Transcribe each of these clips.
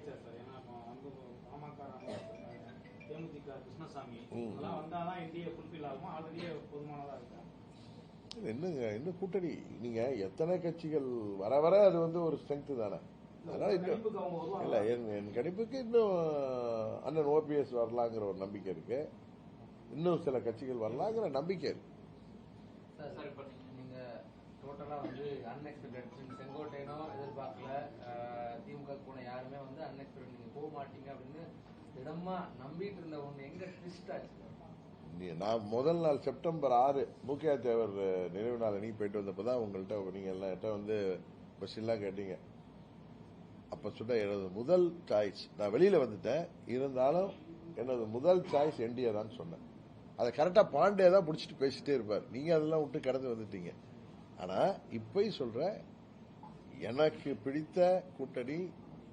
ஆயிடுச்சு சார். ஏன்னா இப்போ வந்து பாமக தேமுதிக கிருஷ்ணசாமி ம். இதெல்லாம் வந்தாதான் என்டிஏ ஃபுல்ஃபில் ஆகுமா? ஆல்ரெடியே போதுமானதா இருக்கா? என்னங்க இன்னும் கூட்டணி? நீங்க எத்தனை கட்சிகள் வர வர அது வந்து ஒரு ஸ்ட்ரென்த் தானே. அதனால இன்னும் இல்ல என் என் கணிப்புக்கு இன்னும் அண்ணன் ஓபிஎஸ் வரலாங்கிற ஒரு நம்பிக்கை இருக்கு. இன்னும் சில கட்சிகள் வரலாங்கிற நம்பிக்கை இருக்கு. சார் சார் இப்போ நீங்க நீங்க டோட்டலா வந்து அன்எக்ஸ்பெக்டட் செங்கோட்டையனோ எதிர்பார்க்கல திமுக போன யாருமே வந்து போக மாட்டீங்க அப்படின்னு திடமா நம்பிட்டு இருந்த ஒண்ணு எங்க ட்விஸ்ட் ஆச்சு? நான் முதல் நாள் செப்டம்பர் ஆறு முக்கிய தேவர் நினைவு நாள் அன்னைக்கு போயிட்டு வந்தப்பதான் உங்கள்கிட்ட நீங்க எல்லாம் என்கிட்ட வந்து கொஸ்டின்லாம் கேட்டீங்க. அப்ப சொன்ன எனது முதல் சாய்ஸ் நான் வெளியில வந்துட்டேன். இருந்தாலும் எனது முதல் சாய்ஸ் என்டிஏ தான் சொன்னேன். அதை கரெக்டா பாண்டே தான் பிடிச்சிட்டு பேசிட்டே இருப்பார். நீங்க அதெல்லாம் விட்டு கடந்து வந்துட்டீங்க. ஆனா இப்பயும் சொல்றேன் எனக்கு பிடித்த கூட்டணி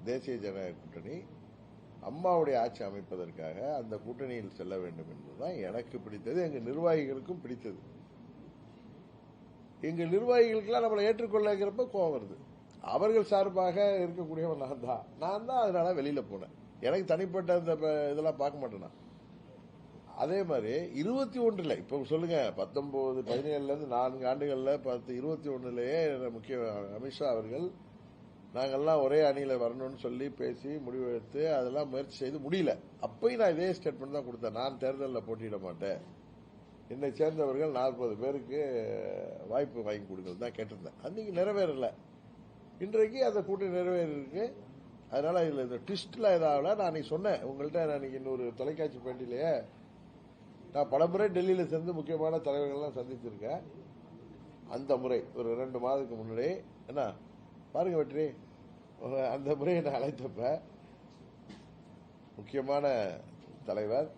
தேசிய ஜனநாயக கூட்டணி அம்மாவுடைய ஆட்சி அமைப்பதற்காக அந்த கூட்டணியில் செல்ல வேண்டும் என்பதுதான் எனக்கு பிடித்தது. எங்க நிர்வாகிகளுக்கும் பிடித்தது. எங்க நிர்வாகிகளுக்கெல்லாம் நம்மளை ஏற்றுக்கொள்ளங்கிறப்ப கோவம் வருது. அவர்கள் சார்பாக இருக்கக்கூடியவன் நான் தான். நான் தான் அதனால வெளியில போனேன். எனக்கு தனிப்பட்ட இந்த இதெல்லாம் பார்க்க மாட்டேனா நான். அதே மாதிரி இருபத்தி ஒன்றுல இப்ப சொல்லுங்க பத்தொன்பது பதினேழுல இருந்து நான்கு ஆண்டுகள்ல பத்து இருபத்தி ஒண்ணுலயே முக்கிய அமித்ஷா அவர்கள் நாங்கள்லாம் ஒரே அணியில் வரணும்னு சொல்லி பேசி முடிவெடுத்து அதெல்லாம் முயற்சி செய்து முடியல. அப்பயும் நான் இதே ஸ்டேட்மெண்ட் தான் கொடுத்தேன். நான் தேர்தலில் போட்டியிட மாட்டேன். என்னை சேர்ந்தவர்கள் நாற்பது பேருக்கு வாய்ப்பு வாங்கி கொடுங்கள் தான் கேட்டிருந்தேன். அன்னைக்கு நிறைவேறல. இன்றைக்கு அந்த கூட்டணி நிறைவேறிருக்கு அதனால இதில் இந்த ட்விஸ்ட்லாம் இதாகல நான் அன்னைக்கு சொன்னேன். உங்கள்கிட்ட நான் இன்னைக்கு இன்னொரு தொலைக்காட்சி பேட்டிலேயே நான் பலமுறை டெல்லியில் சேர்ந்து முக்கியமான தலைவர்கள்லாம் சந்திச்சிருக்கேன். அந்த முறை ஒரு ரெண்டு மாதத்துக்கு முன்னாடி. என்ன? பாருங்க வெற்றி. அந்த முறையை நான் அழைத்தப்ப முக்கியமான தலைவர்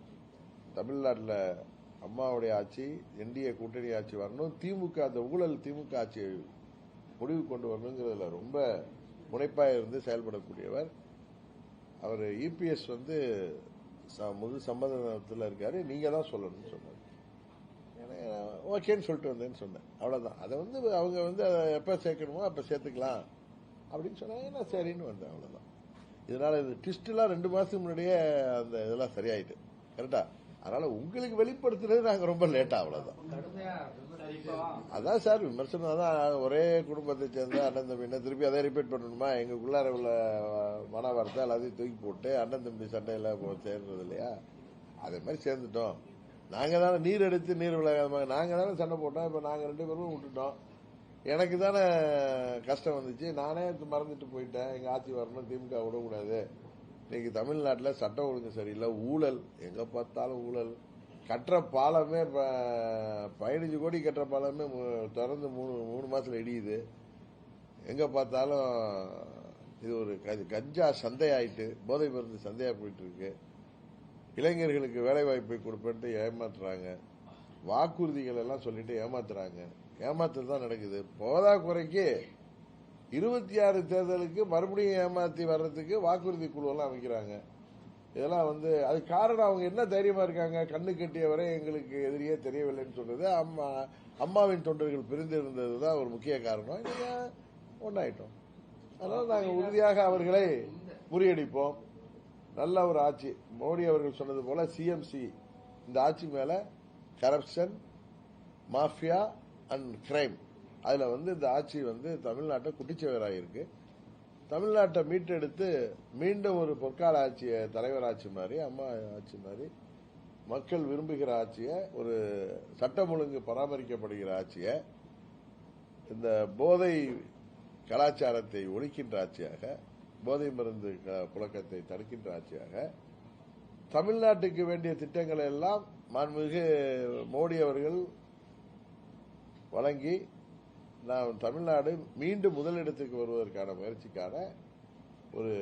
தமிழ்நாட்டில் அம்மாவுடைய ஆட்சி என்டிஏ கூட்டணி ஆட்சி வரணும் திமுக அந்த ஊழல் திமுக ஆட்சியை முடிவு கொண்டு வரணுங்கிறதுல ரொம்ப முனைப்பாக இருந்து செயல்படக்கூடியவர். அவர் இபிஎஸ் வந்து ச- சம்பந்தத்தில் இருக்காரு. நீங்க தான் சொல்லணும்னு சொன்னார். ஏன்னா, ஓகேன்னு சொல்லிட்டு வந்தேன்னு சொன்னேன். அவ்வளவுதான். அதை வந்து அவங்க வந்து அதை எப்ப சேர்க்கணுமோ அப்ப சேர்த்துக்கலாம். அப்படின்னு சொன்னாங்க நான் சரின்னு வந்தேன் அவ்வளோதான் இதனால் இது ட்விஸ்ட்லாம் ரெண்டு மாதத்துக்கு முன்னாடியே அந்த இதெல்லாம் சரியாயிட்டு. கரெக்டா அதனால உங்களுக்கு வெளிப்படுத்துறது நாங்கள் ரொம்ப லேட்டாக அவ்வளோதான் அதான் சார் விமர்சனம் தான் ஒரே குடும்பத்தை சேர்ந்த அண்ணன் தம்பி என்ன திருப்பி அதை ரிப்பீட் பண்ணணுமா? எங்களுக்குள்ளார உள்ள மன வார்த்தை எல்லாத்தையும் தூக்கி போட்டு அண்ணன் தம்பி சண்டையில் சேர்ந்தது சேர்றது இல்லையா? அதே மாதிரி சேர்ந்துட்டோம். நாங்கள் தானே நீர் எடுத்து நீர் விலகாம நாங்கள் தானே சண்டை போட்டோம். இப்போ நாங்கள் ரெண்டு பேரும் விட்டுட்டோம். எனக்கு தானே கஷ்டம் வந்துச்சு. நானே மறந்துட்டு போயிட்டேன். எங்க ஆட்சி வரணும் திமுக விடக்கூடாது. இன்னைக்கு தமிழ்நாட்டில் சட்டம் ஒழுங்கு சரியில்லை. ஊழல். எங்க பார்த்தாலும் ஊழல். கட்டுற பாலமே பதினஞ்சு கோடி கட்டுற பாலமே தொடர்ந்து திறந்து மூணு மூணு மாசத்துல இடியுது. எங்க பார்த்தாலும் இது ஒரு கஞ்சா சந்தையாயிட்டு போதை மருந்து சந்தையா போயிட்டு இருக்கு இளைஞர்களுக்கு வேலை வாய்ப்பை கொடுப்பேன்ட்டு ஏமாத்துறாங்க. வாக்குறுதிகள் எல்லாம் சொல்லிட்டு ஏமாத்துறாங்க. ஏமாத்தல் தான் நடக்குது. போதா குறைக்கு இருபத்தி ஆறு தேர்தலுக்கு மறுபடியும் ஏமாத்தி வர்றதுக்கு வாக்குறுதி குழுவெல்லாம் அமைக்கிறாங்க. இதெல்லாம் வந்து அது காரணம் அவங்க என்ன தைரியமா இருக்காங்க? கண்ணு கட்டியவரை எங்களுக்கு எதிரியே தெரியவில்லைன்னு சொல்றது. அம்மா அம்மாவின் தொண்டர்கள் பிரிந்திருந்தது தான் ஒரு முக்கிய காரணம். ஒன்னாயிட்டோம் அதனால நாங்கள் உறுதியாக அவர்களை முறியடிப்போம். நல்ல ஒரு ஆட்சி. மோடி அவர்கள் சொன்னது போல சிஎம்சி இந்த ஆட்சி மேல கரப்ஷன் மாஃபியா அண்ட் கிரைம் அதில் வந்து இந்த ஆட்சி வந்து தமிழ்நாட்டை குட்டிச்சவராயிருக்கு. தமிழ்நாட்டை மீட்டெடுத்து மீண்டும் ஒரு பொற்கால ஆட்சியை தலைவர் ஆட்சி மாதிரி அம்மா ஆட்சி மாதிரி மக்கள் விரும்புகிற ஆட்சியை ஒரு சட்டம் ஒழுங்கு பராமரிக்கப்படுகிற ஆட்சியை இந்த போதை கலாச்சாரத்தை ஒழிக்கின்ற ஆட்சியாக போதை மருந்து க- புழக்கத்தை தடுக்கின்ற ஆட்சியாக தமிழ்நாட்டுக்கு வேண்டிய திட்டங்களை எல்லாம் மாண்புமிகு மோடி அவர்கள் வழங்கி நாம் தமிழ்நாடு மீண்டும் முதலிடத்துக்கு வருவதற்கான முயற்சிக்கான ஒரு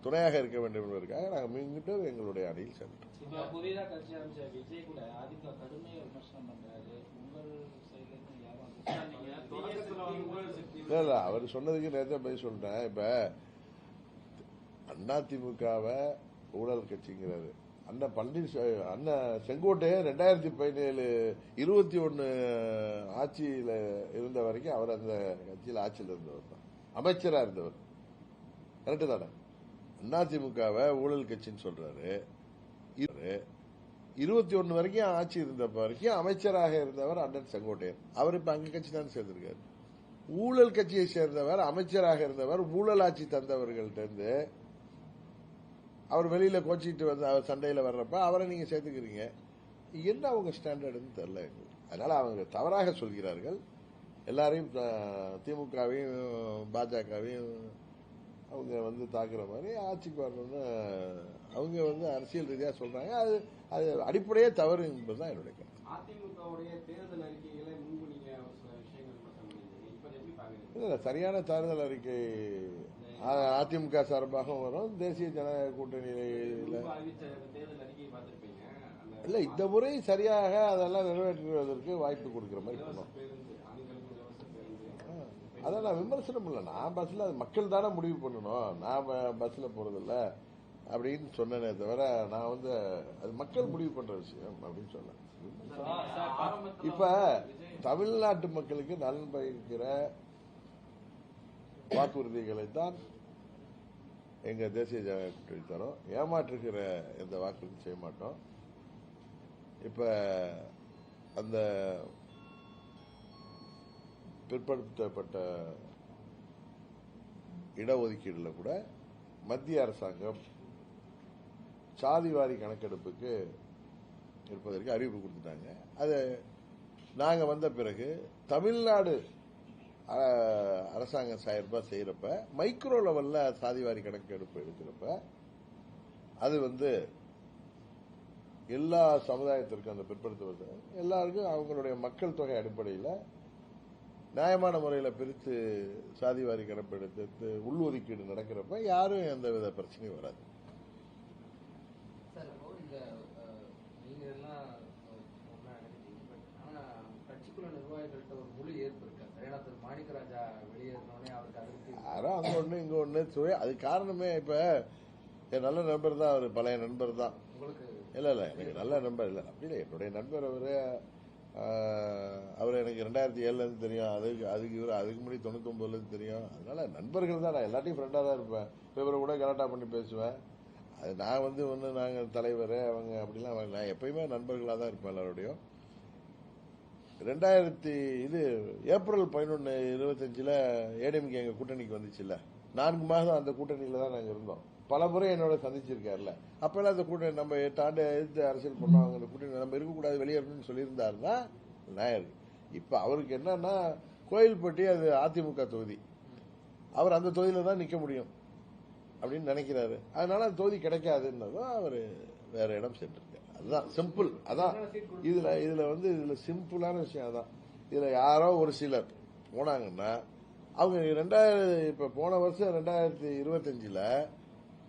துணையாக இருக்க வேண்டும் என்பதற்காக நாங்கள் மீண்டும் எங்களுடைய அணியில் சென்றோம். இல்ல இல்ல அவர் சொன்னதுக்கு நேரத்தை பதில் சொல்லிட்டேன். இப்ப அதிமுகவை ஊழல் கட்சிங்கிறாரு. அண்ணன் பன்னீர் அண்ணன் செங்கோட்டையை ரெண்டாயிரத்தி பதினேழு இருபத்தி ஒன்னு ஆட்சியில இருந்த வரைக்கும் அவர் அந்த கட்சியில் ஆட்சியில் இருந்தவர் தான். அமைச்சரா இருந்தவர். கரெக்டு தானே? அதிமுகவை ஊழல் கட்சின்னு சொல்றாரு. இருபத்தி ஒன்னு வரைக்கும் ஆட்சி இருந்த வரைக்கும் அமைச்சராக இருந்தவர் அண்ணன் செங்கோட்டையன். அவர் இப்ப அங்க கட்சி தான் சேர்ந்திருக்காரு. ஊழல் கட்சியை சேர்ந்தவர் அமைச்சராக இருந்தவர் ஊழல் ஆட்சி தந்தவர்கள்ட்ட இருந்து அவர் வெளியில கோச்சிட்டு வந்து அவர் சண்டையில வர்றப்ப அவரை நீங்க சேர்த்துக்கிறீங்க. என்ன அவங்க ஸ்டாண்டர்டுன்னு தெரியல எங்களுக்கு. அதனால அவங்க தவறாக சொல்கிறார்கள். எல்லாரையும் திமுகவையும் பாஜகவையும் அவங்க வந்து தாக்குற மாதிரி ஆட்சிக்கு வரணும்னு அவங்க வந்து அரசியல் ரீதியாக சொல்றாங்க. அது அது அடிப்படையே தவறு என்பதுதான் என்னுடைய கருத்து. அதிமுகவுடைய தேர்தல் அறிக்கைகளை முன்பு இல்ல, சரியான தேர்தல் அறிக்கை அதிமுக சார்பாகவும் வரும். தேசிய ஜனநாயக கூட்டணியில இல்ல இந்த முறை சரியாக அதெல்லாம் நிறைவேற்றுவதற்கு வாய்ப்பு கொடுக்கிற மாதிரி பண்ணோம் அதான் நான் விமர்சனம் இல்லை. நான் பஸ்ல அது மக்கள் தானே முடிவு பண்ணணும். நான் பஸ்ல போறதில்ல அப்படின்னு சொன்னேனே தவிர நான் வந்து அது மக்கள் முடிவு பண்ற விஷயம் அப்படின்னு சொன்னேன். இப்ப தமிழ்நாட்டு மக்களுக்கு நலன் பயக்கிற வாக்குறுதிகளை தான் எங்க தேசிய ஜனநாயக கூட்டணி தரோம். ஏமாற்றுகிற எந்த வாக்குறுதி செய்ய மாட்டோம். இப்ப அந்த பிற்படுத்தப்பட்ட இடஒதுக்கீடுல கூட மத்திய அரசாங்கம் சாதிவாரி கணக்கெடுப்புக்கு இருப்பதற்கு அறிவிப்பு கொடுத்துட்டாங்க. அது நாங்க வந்த பிறகு தமிழ்நாடு அரசாங்கம் சார்பாக செய்யறப்ப மைக்ரோ லெவல்ல சாதிவாரி கணக்கெடுப்பு எடுக்கிறப்ப அது வந்து எல்லா சமுதாயத்திற்கும் அந்த பிற்படுத்துவது எல்லாருக்கும் அவங்களுடைய மக்கள் தொகை அடிப்படையில் நியாயமான முறையில் பிரித்து சாதிவாரி கணக்கெடுத்து உள்ஒதுக்கீடு நடக்கிறப்ப யாரும் எந்த வித பிரச்சனையும் வராது. நிர்வாகிகள்கிட்ட ஒரு யாரோ அங்க ஒண்ணு இங்க ஒண்ணு சுய அது காரணமே இப்ப என் நல்ல நண்பர் தான் அவர் பழைய நண்பர் தான். இல்ல இல்ல எனக்கு நல்ல நண்பர் இல்ல. அப்படி இல்லை என்னுடைய நண்பர் அவரு அவர் எனக்கு ரெண்டாயிரத்தி ஏழுல இருந்து தெரியும். அதுக்கு அதுக்கு இவர் அதுக்கு முன்னாடி தொண்ணூத்தொன்பதுல இருந்து தெரியும். அதனால நண்பர்கள் தான் நான் எல்லாத்தையும் ஃப்ரெண்டா தான் இருப்பேன். இப்ப இவரை கூட கலாட்டா பண்ணி பேசுவேன். அது நான் வந்து ஒன்று நாங்கள் தலைவர் அவங்க அப்படிலாம் நான் எப்பயுமே நண்பர்களாக தான் இருப்பேன் எல்லாரோடையும். ரெண்டாயிரத்தி இது ஏப்ரல் பதினொன்று இருபத்தஞ்சில் ஏடிஎம்கே எங்கள் கூட்டணிக்கு வந்துச்சுல்ல. நான்கு மாதம் அந்த கூட்டணியில் தான் நாங்கள் இருந்தோம். பல முறை என்னோட சந்திச்சிருக்காருல்ல. அப்பெல்லாம் அந்த கூட்டணி நம்ம எட்டு ஆண்டு எதிர்த்து அரசியல் பண்ணோம் அவங்க அந்த கூட்டணி நம்ம இருக்கக்கூடாது வெளியேறணும்னு சொல்லியிருந்தாருன்னா நாயர் இப்போ அவருக்கு என்னன்னா கோயில்பட்டி அது அதிமுக தொகுதி. அவர் அந்த தொகுதியில தான் நிற்க முடியும் அப்படின்னு நினைக்கிறாரு. அதனால அந்த தொகுதி கிடைக்காதுன்னதும் அவர் வேற இடம் சென்று அதுதான் சிம்பிள் அதான் இதுல இதுல வந்து இதுல சிம்பிளான விஷயம் அதான். இதுல யாரோ ஒரு சிலர் போனாங்கன்னா அவங்க ரெண்டாயிரம் இப்ப போன வருஷம் ரெண்டாயிரத்தி இருபத்தஞ்சுல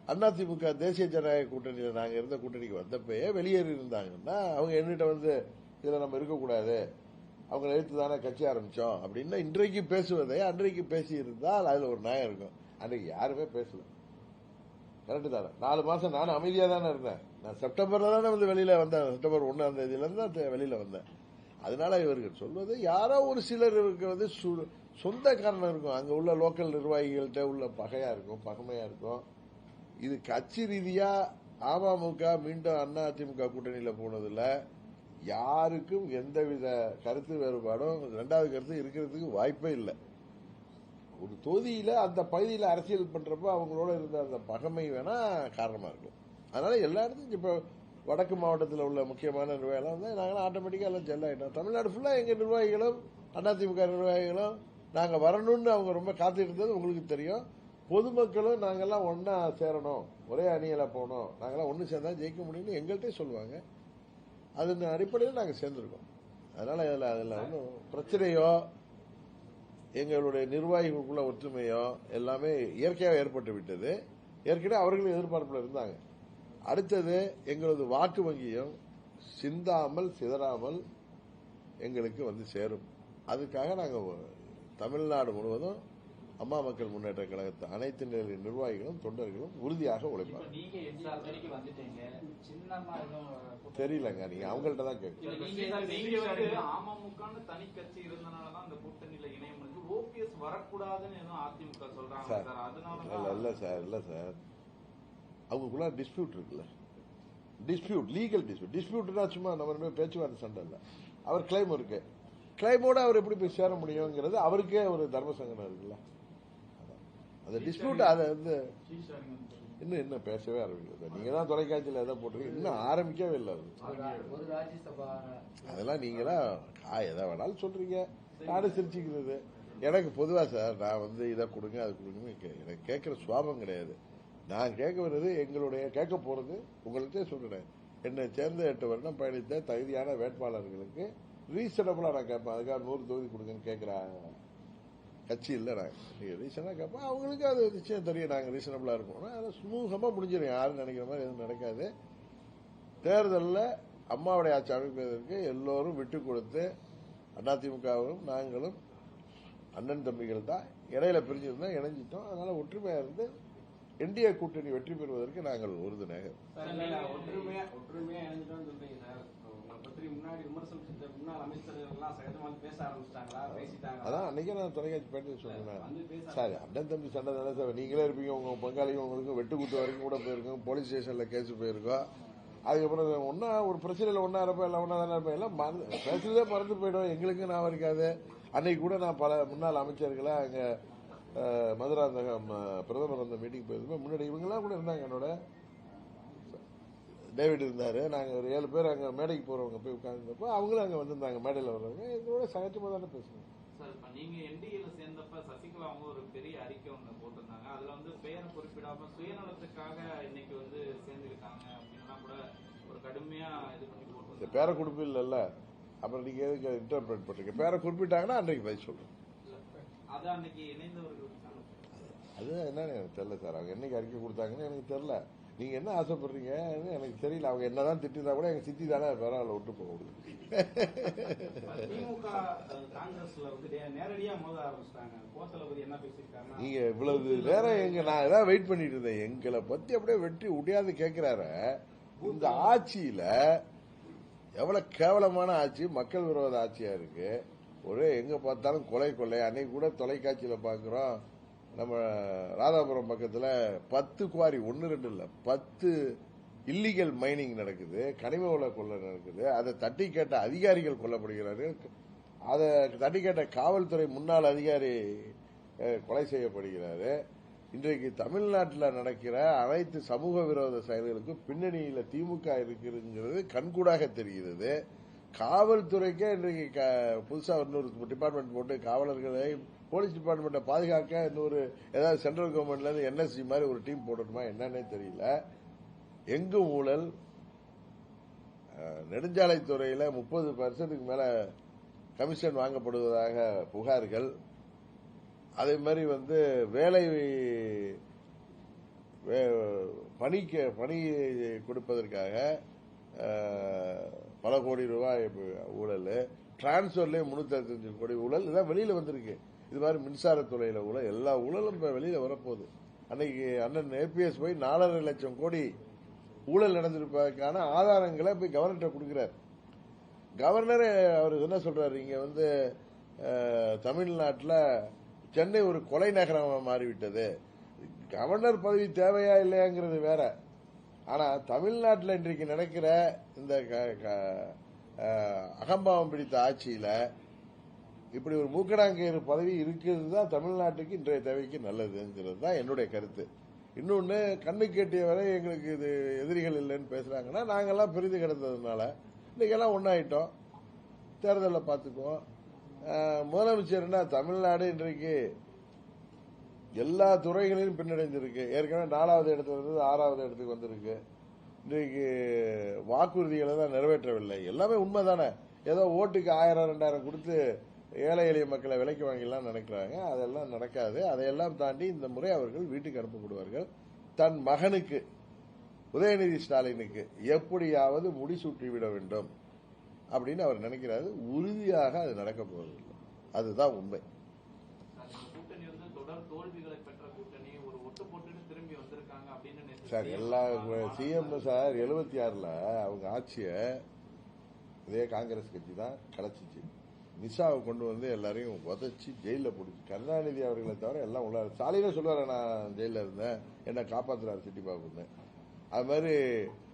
அதிமுக தேசிய ஜனநாயக கூட்டணியில் நாங்க இருந்த கூட்டணிக்கு வந்தப்பயே வெளியேறி இருந்தாங்கன்னா அவங்க என்கிட்ட வந்து இதுல நம்ம இருக்கக்கூடாது. அவங்க எழுத்து தானே கட்சி ஆரம்பிச்சோம் அப்படின்னா இன்றைக்கு பேசுவதை அன்றைக்கு பேசி இருந்தால் அதுல ஒரு நியாயம் இருக்கும். அன்றைக்கு யாருமே பேசல. கரெக்டு தானே. நாலு மாசம் நானும் அமைதியாக தானே இருந்தேன். நான் செப்டம்பர்ல தானே வந்து வெளியில வந்தேன். செப்டம்பர் ஒன்றாம் தேதியிலேருந்து தான் வெளியில வந்தேன். அதனால இவர்கள் சொல்வது யாரோ ஒரு சிலர் வந்து சு- சொந்த காரணம் இருக்கும். அங்கே உள்ள லோக்கல் நிர்வாகிகள்கிட்ட உள்ள பகையாக இருக்கும் பகமையாக இருக்கும். இது கட்சி ரீதியாக அமமுக மீண்டும் அண்ணா அதிமுக கூட்டணியில் போனதில் யாருக்கும் எந்தவித கருத்து வேறுபாடும் ரெண்டாவது கருத்து இருக்கிறதுக்கு வாய்ப்பே இல்லை. ஒரு தொகுதியில் அந்த பகுதியில் அரசியல் பண்ணுறப்ப அவங்களோட இருந்த அந்த பகமை வேணா காரணமாக இருக்கும். அதனால எல்லா இடத்துக்கும் இப்போ வடக்கு மாவட்டத்தில் உள்ள முக்கியமான நிர்வாகிகளாக வந்து நாங்களாம் ஆட்டோமேட்டிக்காக எல்லாம் ஜெல் தமிழ்நாடு ஃபுல்லாக எங்கள் நிர்வாகிகளும் அதிமுக நிர்வாகிகளும் நாங்கள் வரணும்னு அவங்க ரொம்ப காத்துட்டு இருந்தது உங்களுக்கு தெரியும். பொதுமக்களும் நாங்கள்லாம் ஒன்றா சேரணும். ஒரே அணியில் போகணும். நாங்கள்லாம் ஒன்று சேர்ந்தா ஜெயிக்க முடியும்னு எங்கள்கிட்ட சொல்லுவாங்க. அதன் அடிப்படையில் நாங்கள் சேர்ந்துருக்கோம். அதனால் அதில் அதில் ஒன்றும் பிரச்சனையோ எங்களுடைய நிர்வாகிகளுக்குள்ள ஒற்றுமையோ எல்லாமே இயற்கையாக ஏற்பட்டு விட்டது. ஏற்கனவே அவர்களும் எதிர்பார்ப்புல இருந்தாங்க. அடுத்தது எங்களது வாக்கு வங்கியும் சிந்தாமல் சிதறாமல் எங்களுக்கு வந்து சேரும். அதுக்காக நாங்கள் தமிழ்நாடு முழுவதும் அம்மா மக்கள் முன்னேற்ற கழகத்து அனைத்து நிலை நிர்வாகிகளும் தொண்டர்களும் உறுதியாக உழைப்பாங்க. தெரியலங்க நீங்க அவங்கள்ட்ட தான் கேட்கணும் சார். இல்ல இல்ல சார் இல்ல சார். அவங்களுக்குள்ள டிஸ்பியூட் இருக்குல்ல. டிஸ்பியூட் லீகல் டிஸ்பியூட் டிஸ்பியூட்னா சும்மா நம்ம பேச்சுவார்த்தை சண்டை இல்ல. அவர் கிளைம் இருக்கு. கிளைமோட அவர் எப்படி போய் சேர முடியுங்கிறது அவருக்கே ஒரு தர்ம சங்கடம் இருக்குல்ல. அந்த டிஸ்பியூட் அதை வந்து இன்னும் என்ன பேசவே ஆரம்பிக்கல. நீங்க தான் தொலைக்காட்சியில் எதை போட்டிருக்கீங்க? இன்னும் ஆரம்பிக்கவே இல்லை அதெல்லாம் நீங்க தான் கா எதை வேணாலும் சொல்றீங்க. நானும் சிரிச்சுக்கிறது. எனக்கு பொதுவாக சார் நான் வந்து இதை கொடுங்க அது கொடுங்கன்னு கே- எனக்கு கேட்கிற சுவாபம் கிடையாது. நான் கேட்க வர்றது எங்களுடைய கேட்க போறது உங்கள்கிட்ட சொல்கிறேன் என்னை சேர்ந்த எட்டு வருடம் பயணித்த தகுதியான வேட்பாளர்களுக்கு ரீசனபிளாக நான் கேட்பேன். அதுக்காக நூறு தொகுதி கொடுங்கன்னு கேட்குறாங்க. கட்சி இல்லை நான் நீங்கள் ரீசனாக கேட்பேன். அவங்களுக்கு அது நிச்சயம் தெரியும். நாங்கள் ரீசனபிளாக இருக்கோம் அதை சுமூகமாக முடிஞ்சிடும் யாரும் நினைக்கிற மாதிரி எதுவும் நடக்காது. தேர்தலில் அம்மாவுடைய ஆட்சி அமைப்பதற்கு எல்லோரும் விட்டு கொடுத்து அதிமுகவும் நாங்களும் அண்ணன் தம்பிகள் தான் இடையில பிரிஞ்சிருந்தோம் இணைஞ்சிட்டோம். அதனால ஒற்றுமையா இருந்து என்டிஏ கூட்டணி வெற்றி பெறுவதற்கு நாங்கள் உறுதுணையாக எல்லாம் அதான் அன்னைக்கே நான் தொலைக்காட்சி பேட்டி சொன்னேன் சார் அண்ணன் தம்பி சண்டை தானே சார். நீங்களே இருப்பீங்க உங்க பங்காளிங்க உங்களுக்கு வெட்டு குத்து வரைக்கும் கூட போயிருக்கோம். போலீஸ் ஸ்டேஷன்ல கேஸ் போயிருக்கோம். அதுக்கப்புறம் ஒன்னா ஒரு பிரச்சனையில ஒன்னா இருப்பேன் இல்லை ஒன்னா தானே இருப்பேன் எல்லாம் மறந்து பேசுறதே மறந்து போயிடும். எங்களுக்கும் நான் இருக்காது. அன்னைக்கு கூட நான் பல முன்னாள் அமைச்சர்களை அங்க மதுராந்தகம் பிரதமர் அந்த மீட்டிங் போயிருந்தோம் முன்னாடி இவங்கெல்லாம் கூட இருந்தாங்க என்னோட. டேவிட் இருந்தாரு. நாங்க ஒரு ஏழு பேர் அங்க மேடைக்கு போறவங்க போய் உட்கார்ந்தப்போ அவங்களும் அங்க வந்திருந்தாங்க மேடையில வர்றவங்க. எங்களோட சகஜமா தானே பேசுவோம் சார் இப்ப நீங்க என்டிஏல சேர்ந்தப்ப சசிகலா அவங்க ஒரு பெரிய அறிக்கை ஒண்ணு போட்டிருந்தாங்க. அதுல வந்து பெயர் குறிப்பிடாம சுயநலத்துக்காக இன்னைக்கு வந்து சேர்ந்துக்கிட்டாங்க அப்படின்லாம் கூட ஒரு கடுமையா இது பண்ணி இந்த போட்டிருந்தாங்க பேரை குறிப்பு இல்லைல்ல. அப்புறம் நீங்க எதுக்கு இன்டர்பிரேட் பண்றீங்க? பேரை குறிப்பிட்டாங்கன்னா அன்றைக்கு பதில் சொல்றேன் அது என்னன்னு எனக்கு தெரியல சார். அவங்க என்னைக்கு அறிக்கை கொடுத்தாங்கன்னு எனக்கு தெரியல. நீங்க என்ன ஆசைப்படுறீங்கன்னு எனக்கு தெரியல. அவங்க என்னதான் திட்டிருந்தா கூட எங்க சித்தி தானே பரவாயில்ல விட்டு போக முடியும் நீங்க இவ்வளவு நேரம் எங்க நான் ஏதாவது வெயிட் பண்ணிட்டு இருந்தேன். எங்களை பத்தி அப்படியே வெட்டி உடையாது கேட்கிறாரு இந்த ஆட்சியில எவ்வளவு கேவலமான ஆட்சி மக்கள் விரோத ஆட்சியா இருக்கு? ஒரே எங்க பார்த்தாலும் கொலை கொள்ளை. அன்னைக்கு கூட தொலைக்காட்சியில பாக்குறோம் நம்ம ராதாபுரம் பக்கத்துல பத்து குவாரி ஒன்னு ரெண்டு இல்ல பத்து இல்லீகல் மைனிங் நடக்குது கனிம வள கொள்ளை நடக்குது. அதை தட்டி கேட்ட அதிகாரிகள் கொல்லப்படுகிறார்கள். அதை தட்டி கேட்ட காவல்துறை முன்னாள் அதிகாரி கொலை செய்யப்படுகிறாரு. இன்றைக்கு தமிழ்நாட்டில் நடக்கிற அனைத்து சமூக விரோத செயல்களுக்கும் பின்னணியில் திமுக இருக்குங்கிறது கண்கூடாக தெரிகிறது. காவல்துறைக்கே இன்றைக்கு க- இன்னொரு டிபார்ட்மெண்ட் போட்டு காவலர்களை போலீஸ் டிபார்ட்மெண்ட்டை பாதுகாக்க இன்னொரு ஏதாவது சென்ட்ரல் கவர்மெண்ட்லேருந்து என்எஸ்சி மாதிரி ஒரு டீம் போடணுமா என்னன்னே தெரியல. எங்கும் ஊழல்? நெடுஞ்சாலைத்துறையில் முப்பது பர்சன்ட்டுக்கு மேலே கமிஷன் வாங்கப்படுவதாக புகார்கள். அதே மாதிரி வந்து வேலை வே- பணிக்கு பணி கொடுப்பதற்காக பல கோடி ரூபாய் ஊழல் டிரான்ஸ்பர்லயே முன்னூத்தி அறுபத்தஞ்சு கோடி ஊழல் இதான் வெளியில வந்திருக்கு. இது மாதிரி மின்சாரத்துறையில ஊழல் எல்லா ஊழலும் இப்போ வெளியில வரப்போகுது. அன்னைக்கு அண்ணன் ஏபிஎஸ் போய் நாலரை லட்சம் கோடி ஊழல் நடந்திருப்பதற்கான ஆதாரங்களை போய் கவர்னர்கிட்ட கொடுக்கிறார். கவர்னர் அவர் என்ன சொல்றாரு? இங்க வந்து தமிழ்நாட்டில் சென்னை ஒரு கொலை நகரமாக மாறிவிட்டது. கவர்னர் பதவி தேவையா இல்லையாங்கிறது வேற. ஆனா தமிழ்நாட்டில் இன்றைக்கு நடக்கிற இந்த க- க- அகம்பாவம் பிடித்த ஆட்சியில இப்படி ஒரு மூக்கடாங்கயிறு பதவி இருக்கிறது தான் தமிழ்நாட்டுக்கு இன்றைய தேவைக்கு நல்லதுங்கிறது தான் என்னுடைய கருத்து. இன்னொன்று கண்ணு கேட்டிய வரை எங்களுக்கு இது எதிரிகள் இல்லைன்னு பேசுறாங்கன்னா நாங்கெல்லாம் பிரிந்து கிடந்ததுனால இன்னைக்கெல்லாம் ஒன்றாயிட்டோம் தேர்தலில் பார்த்துக்குவோம். முதலமைச்சர்னா தமிழ்நாடு இன்றைக்கு எல்லா துறைகளிலும் பின்னடைஞ்சிருக்கு ஏற்கனவே நாலாவது இடத்துல இருந்தது ஆறாவது இடத்துக்கு வந்திருக்கு. இன்றைக்கு வாக்குறுதிகளை தான் நிறைவேற்றவில்லை. எல்லாமே உண்மைதானே? ஏதோ ஓட்டுக்கு ஆயிரம் ரெண்டாயிரம் கொடுத்து ஏழை எளிய மக்களை விலைக்கு வாங்கிலாம் நினைக்கிறாங்க. அதெல்லாம் நடக்காது. அதையெல்லாம் தாண்டி இந்த முறை அவர்கள் வீட்டுக்கு அனுப்பப்படுவார்கள். தன் மகனுக்கு உதயநிதி ஸ்டாலினுக்கு எப்படியாவது முடிசூட்டிவிட வேண்டும். அப்படின்னு அவர் நினைக்கிறாரு. உறுதியாக அது நடக்க போவதில்லை அதுதான் உண்மை. சார், எல்லா. சிஎம் சார் எழுபத்தி ஆறுல அவங்க ஆட்சியை இதே காங்கிரஸ் கட்சி தான் கலைச்சிச்சு. நிஷாவை கொண்டு வந்து எல்லாரையும் உதச்சி ஜெயிலில் பிடிச்சி கருணாநிதி அவர்களை தவிர எல்லாம் உள்ள சாலையில சொல்லுவாரு நான் ஜெயிலில் இருந்தேன். என்ன காப்பாத்துறாரு சிட்டி பாபுன்னு அது மாதிரி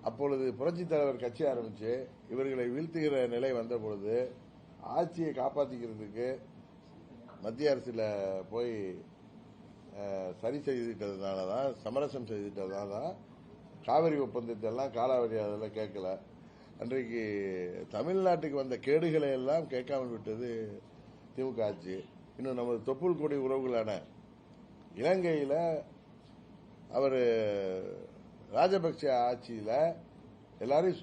அப்பொழுது புரட்சி தலைவர் கட்சி ஆரம்பிச்சு இவர்களை வீழ்த்துகிற நிலை வந்த பொழுது ஆட்சியை காப்பாற்றிக்கிறதுக்கு மத்திய அரசில் போய் சரி செய்துட்டதுனால தான் சமரசம் செய்துட்டதுனால தான் காவிரி ஒப்பந்தத்தை எல்லாம் காலாவதி அதெல்லாம் கேட்கல. அன்றைக்கு தமிழ்நாட்டுக்கு வந்த கேடுகளை எல்லாம் கேட்காமல் விட்டது திமுக ஆட்சி. இன்னும் நமது தொப்புள் கொடி உறவுகளான இலங்கையில் அவர் ராஜபக்ச ஆட்சியில எல்லாரும்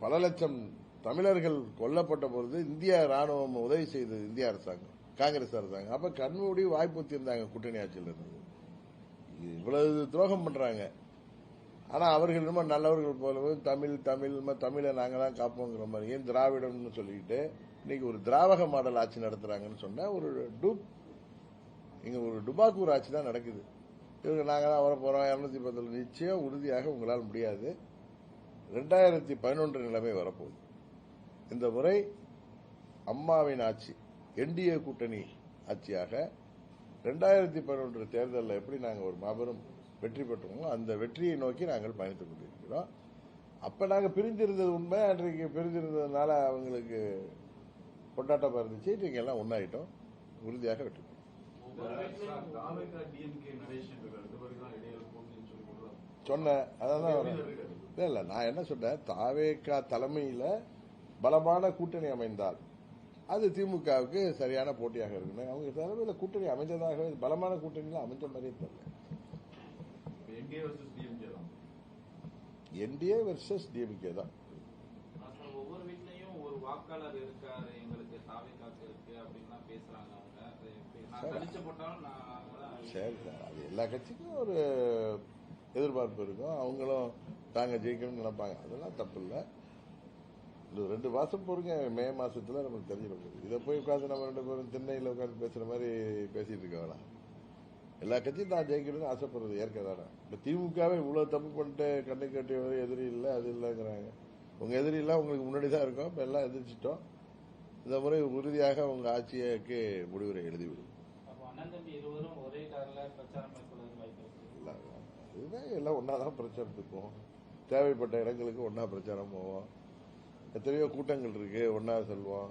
பல- லட்சம் தமிழர்கள் கொல்லப்பட்ட பொழுது இந்திய ராணுவம் உதவி செய்தது இந்திய அரசாங்கம் காங்கிரஸ் அரசாங்கம். அப்ப கண்மூடி வாய்ப்பு இருந்தாங்க கூட்டணி ஆட்சியில் இருந்தது இவ்வளவு துரோகம் பண்றாங்க. ஆனா அவர்கள் ரொம்ப நல்லவர்கள் போலவும் தமிழ் தமிழ் ம- தமிழை நாங்க தான் காப்போங்கிற மாதிரி ஏன் திராவிடம்னு சொல்லிட்டு இன்னைக்கு ஒரு திராவக மாடல் ஆட்சி நடத்துறாங்கன்னு சொன்னா ஒரு டூப் இங்க ஒரு டுபாக்கூர் ஆட்சி தான் நடக்குது. இவங்க நாங்கள் தான் வர இரநூத்தி பத்தில் நிச்சயம் உறுதியாக உங்களால் முடியாது. ரெண்டாயிரத்தி பதினொன்று நிலைமை வரப்போகுது. இந்த முறை அம்மாவின் ஆட்சி என்டிஏ கூட்டணி ஆட்சியாக ரெண்டாயிரத்தி பதினொன்று தேர்தலில் எப்படி நாங்கள் ஒரு மாபெரும் வெற்றி பெற்றோமோ அந்த வெற்றியை நோக்கி நாங்கள் பயணித்துக் கொண்டிருக்கிறோம். அப்ப நாங்கள் பிரிந்திருந்தது உண்மை அன்றைக்கு பிரிந்திருந்ததுனால அவங்களுக்கு கொண்டாட்டமாக இருந்துச்சு. இன்றைக்கு எல்லாம் ஒன்றாயிட்டோம் உறுதியாக வெற்றி சொன்னேன். அதான் இல்ல இல்ல நான் என்ன சொன்னேன்? தாவேக்கா தலைமையில பலமான கூட்டணி அமைந்தால் அது திமுகவுக்கு சரியான போட்டியாக இருக்கணும் அவங்க தலைமையில கூட்டணி அமைந்ததாகவே பலமான கூட்டணியில அமைஞ்ச மாதிரியே தெரியல. என்டிஏ வெர்சஸ் டிஎம்கே தான். ஒவ்வொரு வீட்லயும் ஒரு வாக்காளர் இருக்காரு எங்களுக்கு தாவே காக்கு இருக்கு அப்படின்லாம் பேசுறாங்க அவங்க அது எப்படி? நான் சரி. சரி சார். அது எல்லா கட்சிக்கும் ஒரு எதிர்பார்ப்பு இருக்கும். அவங்களும் தாங்க ஜெயிக்கணும்னு நினைப்பாங்க. அதெல்லாம் தப்பு இல்லை இந்த ரெண்டு மாசம் பொறுங்க. மே மாசத்துல நமக்கு தெரிஞ்சிட போகுது இதை போய் உட்காந்து நம்ம ரெண்டு பேரும் திண்ணையில் உட்காந்து பேசுற மாதிரி பேசிட்டு இருக்க வேணாம் எல்லா கட்சியும் தான் ஜெயிக்கணும்னு ஆசைப்படுறது ஏற்க தானே இப்ப திமுகவே இவ்வளவு தப்பு பண்ணிட்டு கண்ணு கட்டியவர் எதிரி இல்லை அது இல்லைங்கிறாங்க. உங்க எதிரி எல்லாம் உங்களுக்கு முன்னாடி தான் இருக்கும். இப்ப எல்லாம் எதிர்ச்சிட்டோம் இந்த முறை உறுதியாக உங்க ஆட்சிக்கு முடிவுரை எழுதிவிடும். அண்ணன் தம்பி இருவரும் ஒரே பிரச்சாரம் வாய்ப்பு எல்லாம் ஒன்றா தான் பிரச்சாரத்துக்கு போவோம். தேவைப்பட்ட இடங்களுக்கு ஒன்னா பிரச்சாரம் போவோம். எத்தனையோ கூட்டங்கள் இருக்கு ஒன்னா செல்வோம்.